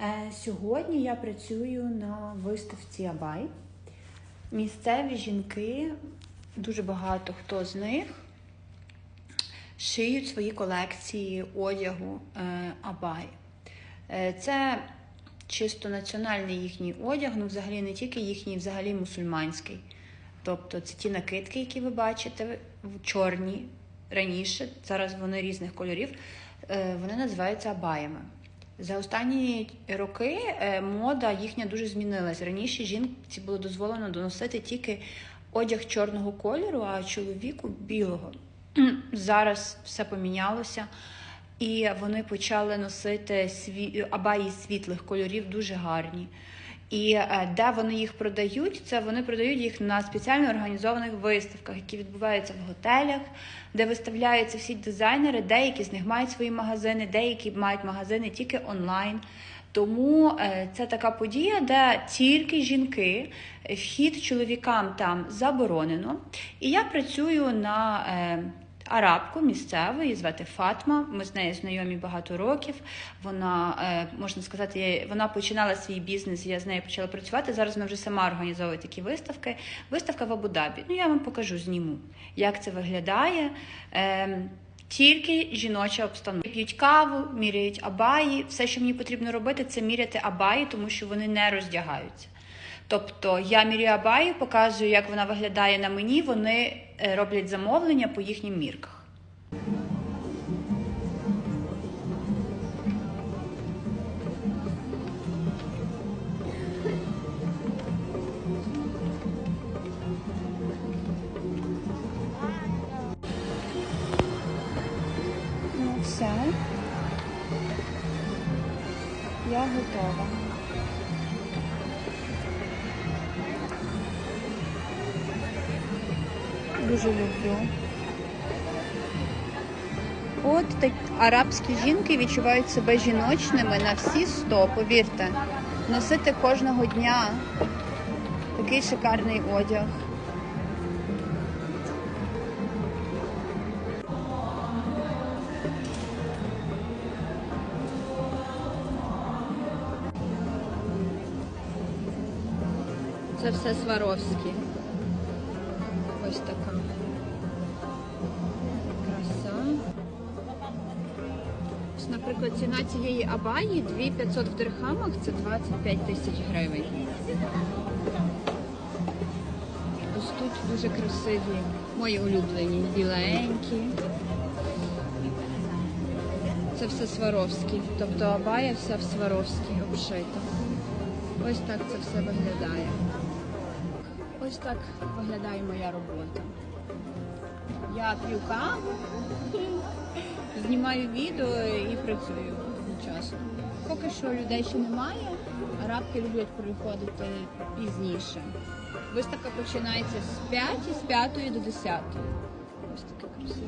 Е, Сьогодні я працюю на виставці Абай. Місцеві жінки, дуже багато хто з них шиють свої колекції одягу е, Абай. Е, Це чисто національний їхній одяг, ну взагалі не тільки їхній, взагалі мусульманський. Тобто це ті накидки, які ви бачите, чорні раніше, зараз вони різних кольорів, вони називаються абаями. За останні роки е, мода їхня дуже змінилась. Раніше жінці було дозволено доносити тільки одяг чорного кольору, а чоловіку білого. Зараз все помінялося, і вони почали носити сві... абаї світлих кольорів, дуже гарні. І де вони їх продають, це вони продають їх на спеціально організованих виставках, які відбуваються в готелях, де виставляються всі дизайнери. Деякі з них мають свої магазини, деякі мають магазини тільки онлайн. Тому е, це така подія, де тільки жінки, вхід чоловікам там заборонено. І я працюю на е, арабку місцеву, її звати Фатма. Ми з нею знайомі багато років. Вона е, можна сказати, вона починала свій бізнес. Я з нею почала працювати. Зараз вона вже сама організовує такі виставки. Виставка в Абу-Дабі. Ну я вам покажу, зніму, як це виглядає. Е, тільки жіноча обстановка. П'ють каву, міряють абаї. Все, що мені потрібно робити, це міряти абаї, тому що вони не роздягаються. Тобто я міряю абаю, показую, як вона виглядає на мені. Вони е, роблять замовлення по їхнім мірках. Ну, все. Я готова. Дуже люблю. От так арабські жінки відчувають себе жіночними на всі сто, повірте. Носити кожного дня такий шикарний одяг. Це все Сваровські. Ось така краса. Ось, наприклад, ціна цієї абаї 2500 в дирхамах це 25 тисяч гривень. Ось тут дуже красиві, мої улюблені, біленькі. Це все Сваровські. Тобто абая вся в Сваровській обшита. Ось так це все виглядає. Ось так виглядає моя робота. Я п'ю каву, знімаю відео і працюю одночасно. Поки що людей ще немає, а рабки люблять приходити пізніше. Виставка починається з 5, з 5 до 10. Ось таке красиве.